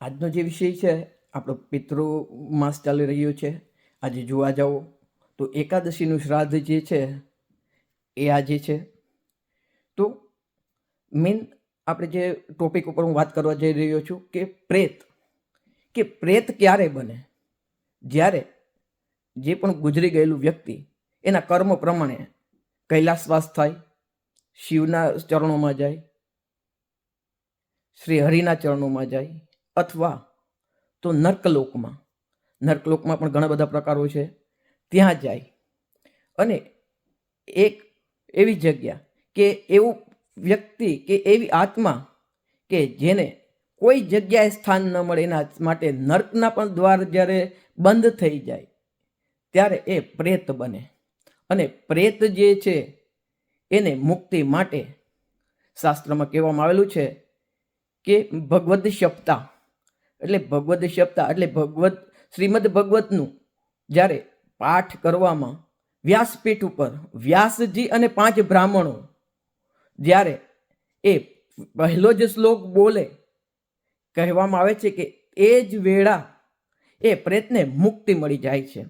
આજનો જે વિષય છે, આપણો પિતૃ માસ ચાલી રહ્યો છે, આજે જોવા જાઓ તો એકાદશીનું શ્રાદ્ધ જે છે, એ આજે છે. તો મેઇન આપણે જે ટોપિક ઉપર હું વાત કરવા જઈ રહ્યો છું કે પ્રેત કે પ્રેત ક્યારે બને? જ્યારે જે પણ ગુજરી ગયેલું વ્યક્તિ, એના કર્મ પ્રમાણે કૈલાસવાસ થાય, શિવના ચરણોમાં જાય, શ્રી હરિના ચરણોમાં જાય અથવા તો નર્કલોકમાં. નર્કલોકમાં પણ ઘણા બધા પ્રકારો છે. ત્યાં જાય. અને એક એવી જગ્યા કે એવું વ્યક્તિ કે એવી આત્મા કે જેને કોઈ જગ્યાએ સ્થાન ન મળે એના માટે નર્કના પણ દ્વાર જ્યારે બંધ થઈ જાય, ત્યારે એ પ્રેત બને. અને પ્રેત જે છે, એને મુક્તિ માટે શાસ્ત્રમાં કહેવામાં આવેલું છે કે ભગવદ્ સપ્તાહ એટલે ભગવદ શબ્દ, એટલે ભગવત શ્રીમદ ભગવતનું જ્યારે પાઠ કરવામાં વ્યાસપીઠ ઉપર, વ્યાસજી અને પાંચ બ્રાહ્મણો જ્યારે એ પહેલો જ શ્લોક બોલે, કહેવામાં આવે છે કે એ જ વેળા એ પ્રેતને મુક્તિ મળી જાય છે.